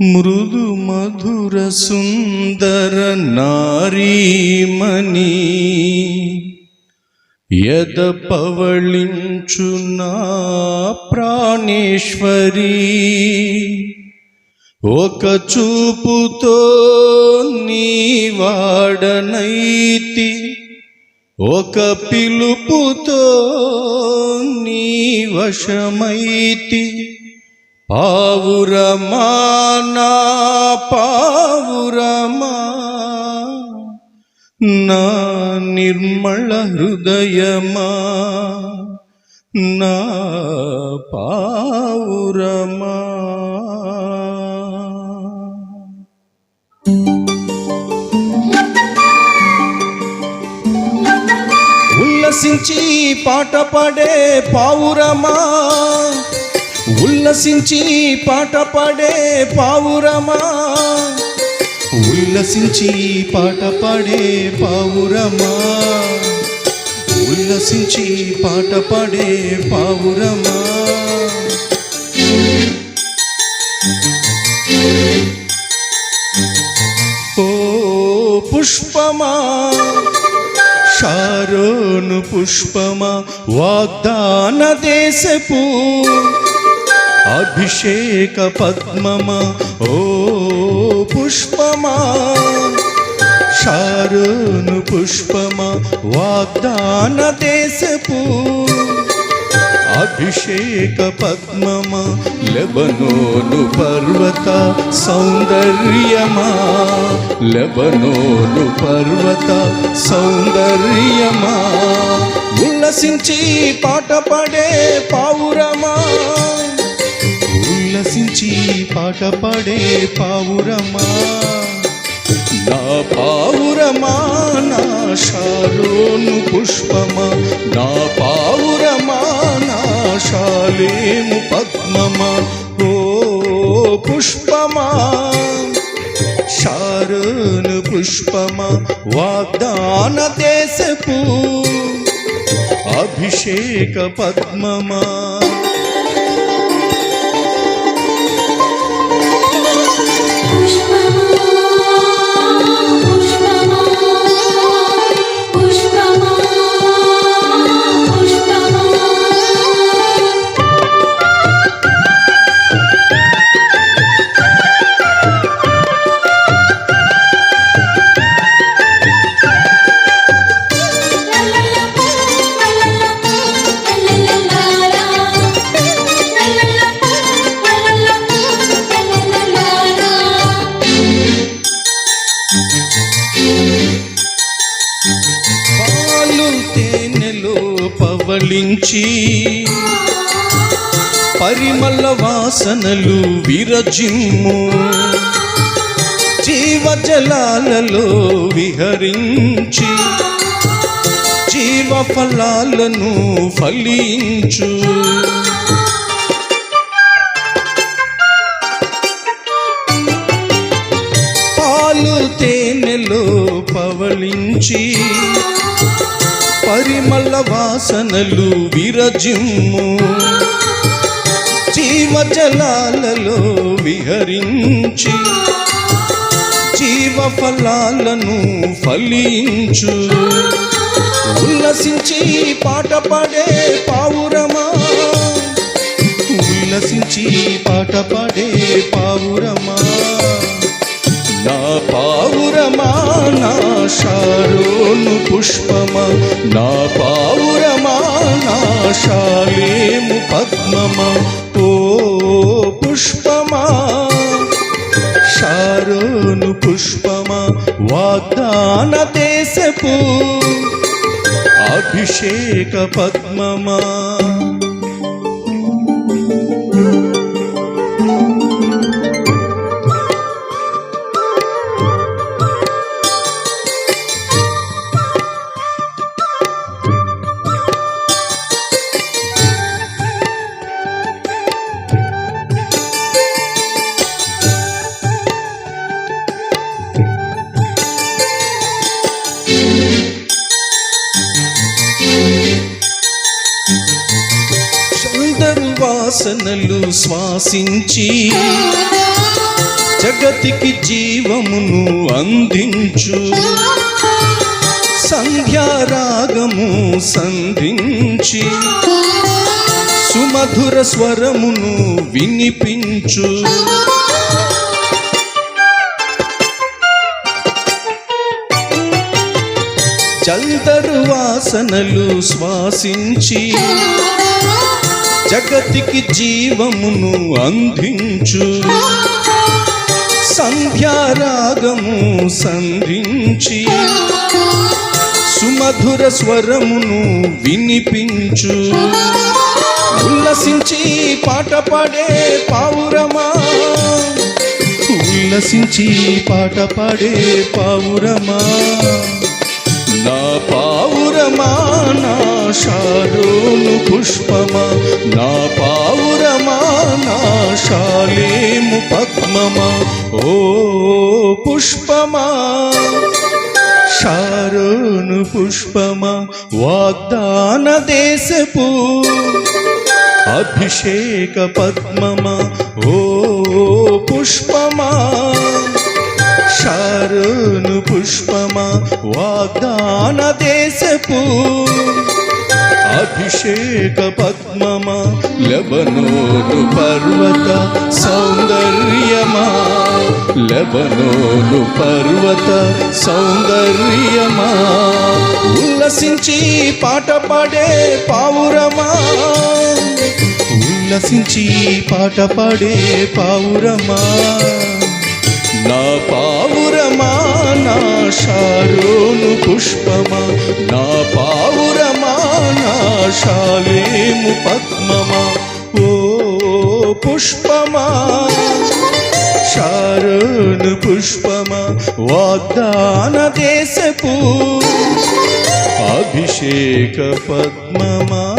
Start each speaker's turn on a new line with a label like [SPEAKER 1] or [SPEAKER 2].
[SPEAKER 1] మృదు మధుర సుందర నారీమణి యద పవళించు నా ప్రాణేశ్వరి. ఒక చూపుతో నీ వాడనైతి ఒక పిలుపుతో నీ వశమైతి. పావురమా నా పావురమా? నా నిర్మల హృదయమా? నా పావురమా? ఉల్లసించి పాట పాడే పావురమా? ఉల్లసించి పాట పాడే పావురమా? ఉల్లసించి పాట పాడే పావురమా? ఉల్లసించి పాట పాడే పావురమా? ఓ పుష్పమా షారోను పుష్పమా వాగ్దాన దేశపు అభిషేక పద్మమా? ఓ పుష్పమా? షారోను పుష్పమా? వాగ్దాన దేశపు అభిషేక పద్మమా? లెబనోను పర్వత సౌందర్యమా? లెబనోను పర్వత సౌందర్యమా? ఉల్లసించి పాట పాడే పావురమా? ఉల్లసించి పాట పాడే పావురమా? నా పావురమా నా షాలోను పుష్పమా? నా పావురమా నా శాలేము పద్మమా? ఓ పుష్పమా శారోను పుష్పమా? వాగ్దాన దేశపు అభిషేక పద్మమా? కదిలించి పరిమళ వాసనలు విరజిమ్ము. జీవజలాలలో విహరించి జీవ ఫలాలను ఫలించు. పాలు తేనెలో పవలించి పరిమళ వాసనలు విరజిమ్ము. జీవజలాలలో విహరించి జీవ ఫలాలను ఫలించు. ఉల్లసించి పాట పాడే పావురమా? ఉల్లసించి పాట పాడే పావురమా? నా పావుర పద్మమా ఓ పుష్పమా? శారోను పుష్పమా వాగ్దాన దేశపు అభిషేక పద్మమా? వాసనలు శ్వాసించి జగతికి జీవమును అందించు. సంధ్యారాగము సంధించి సుమధుర స్వరమును వినిపించు. జల్దరు వాసనలు శ్వాసించి జగతికి జీవమును అందించు. సంధ్యారాగము సంధించి. సుమధుర స్వరమును వినిపించు. ఉల్లసించి పాట పాడే పావురమా? ఉల్లసించి పాట పాడే పావురమా? నా పావురమా నా షారోను పుష్పమా? నా పావురమా నా శాలేము పద్మమా ఓ పుష్పమా. శారోను పుష్పమా వాగ్దాన దేశపు అభిషేక పద్మమా ఓ పుష్పమా. శారోను పుష్పమా వాగ్దాన దేశపు అభిషేక పద్మమా లెబనోను పర్వత సౌందర్యమా. లెబనోను పర్వత సౌందర్యమా. ఉల్లసించి పాట పాడే పావురమా. ఉల్లసించి పాట పాడే పావురమా. నా పావురమా నా షారోను పుష్పమా. శాలేము పద్మమా? ఓ పుష్పమా? శారణు పుష్పమా? వాగ్దాన దేశపు అభిషేక పద్మమా?